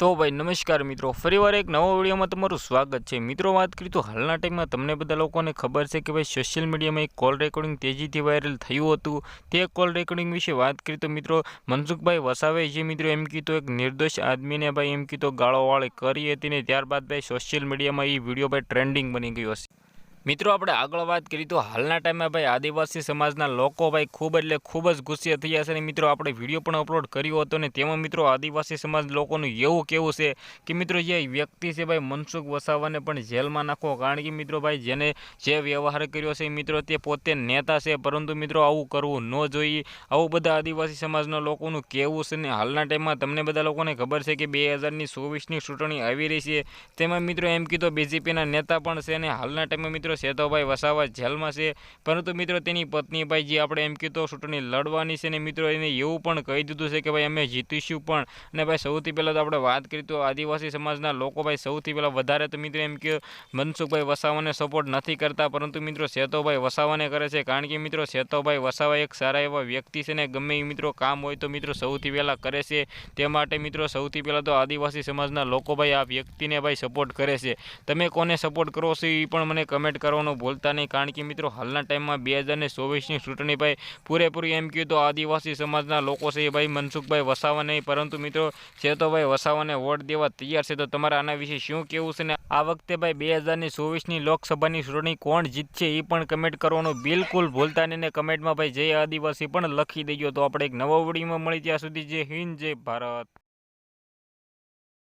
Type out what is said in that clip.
તો ભાઈ નમસ્કાર મિત્રો, ફરીવાર એક નવા વિડીયોમાં તમારું સ્વાગત છે. મિત્રો, વાત કરી તો હાલના ટાઈમમાં તમને બધા લોકોને ખબર છે કે ભાઈ સોશિયલ મીડિયામાં એક કોલ રેકોર્ડિંગ તેજીથી વાયરલ થયું હતું. તે કોલ રેકોર્ડિંગ વિશે વાત કરીએ તો મિત્રો, મનસુખભાઈ વસાવે જે મિત્રો, એમ કીધું એક નિર્દોષ આદમીને ભાઈ એમ કીધું ગાળોવાળી કરી હતી ને ત્યારબાદ ભાઈ સોશિયલ મીડિયામાં એ વીડિયો ભાઈ ટ્રેન્ડિંગ બની ગયો હશે મિત્રો, આપણે આગળ વાત કરીએ તો હાલના ટાઈમે ભાઈ આદિવાસી સમાજના લોકો ભાઈ ખૂબ એટલે ખૂબ જ ગુસ્સે થયા છે અને મિત્રો, આપણે વીડિયો પણ અપલોડ કર્યો હતો ને તેમાં મિત્રો આદિવાસી સમાજ લોકોનું એવું કેવું છે કે મિત્રો, જે વ્યક્તિ છે ભાઈ મનસુખ વસાવાને પણ જેલમાં નાખો. કારણ કે મિત્રો ભાઈ, જેને જે વ્યવહાર કર્યો છે મિત્રો તે પોતે નેતા છે. પરંતુ મિત્રો, આવું કરવું ન જોઈએ. આવું બધા આદિવાસી સમાજના લોકોનું કહેવું છે ને હાલના ટાઈમમાં તમને બધા લોકોને ખબર છે કે બે હજારની ચોવીસની ચૂંટણી આવી રહી છે. તેમાં મિત્રો એમ કીધું બીજેપીના નેતા પણ છે અને હાલના ટાઈમમાં મિત્રો સેતોભાઈ વસાવા જેલમાં છે. પરંતુ મિત્રો તેની પત્ની ભાઈ જે આપણે એમ કીધું ચૂંટણી લડવાની છે ને મિત્રો એને એવું પણ કહી દીધું છે કે ભાઈ અમે જીતીશું પણ. અને ભાઈ સૌથી પહેલાં તો આપણે વાત કરી તો આદિવાસી સમાજના લોકો ભાઈ સૌથી પહેલાં વધારે તો મિત્રો એમ કે મનસુખભાઈ વસાવાને સપોર્ટ નથી કરતા. પરંતુ મિત્રો સેતોભાઈ વસાવાને કરે છે કારણ કે મિત્રો સેતોભાઈ વસાવા એક સારા એવા વ્યક્તિ છે ને ગમે એ મિત્રો કામ હોય તો મિત્રો સૌથી પહેલાં કરે છે. તે માટે મિત્રો સૌથી પહેલાં તો આદિવાસી સમાજના લોકો ભાઈ આ વ્યક્તિને ભાઈ સપોર્ટ કરે છે. તમે કોને સપોર્ટ કરો છો એ પણ મને કમેન્ટ કરવાનું ભૂલતા નહીં. કારણ કે મિત્રો, હાલના ટાઈમમાં બે હજાર ને ચોવીસની ચૂંટણી ભાઈ પૂરેપૂરી એમ કહ્યું તો આદિવાસી સમાજના લોકો છે એ ભાઈ મનસુખભાઈ વસાવા નહીં. પરંતુ મિત્રો છે તો ભાઈ વસાવાને વોટ દેવા તૈયાર છે. તો તમારે આના વિશે શું કહેવું છે ને? આ વખતે ભાઈ બે હજારની ચોવીસની લોકસભાની ચૂંટણી કોણ જીતશે એ પણ કમેન્ટ કરવાનું બિલકુલ ભૂલતા નહીં. કમેન્ટમાં ભાઈ જય આદિવાસી પણ લખી દેજો. તો આપણે એક નવો વિડીયોમાં મળી ત્યાં સુધી જય હિન્દ, જય ભારત.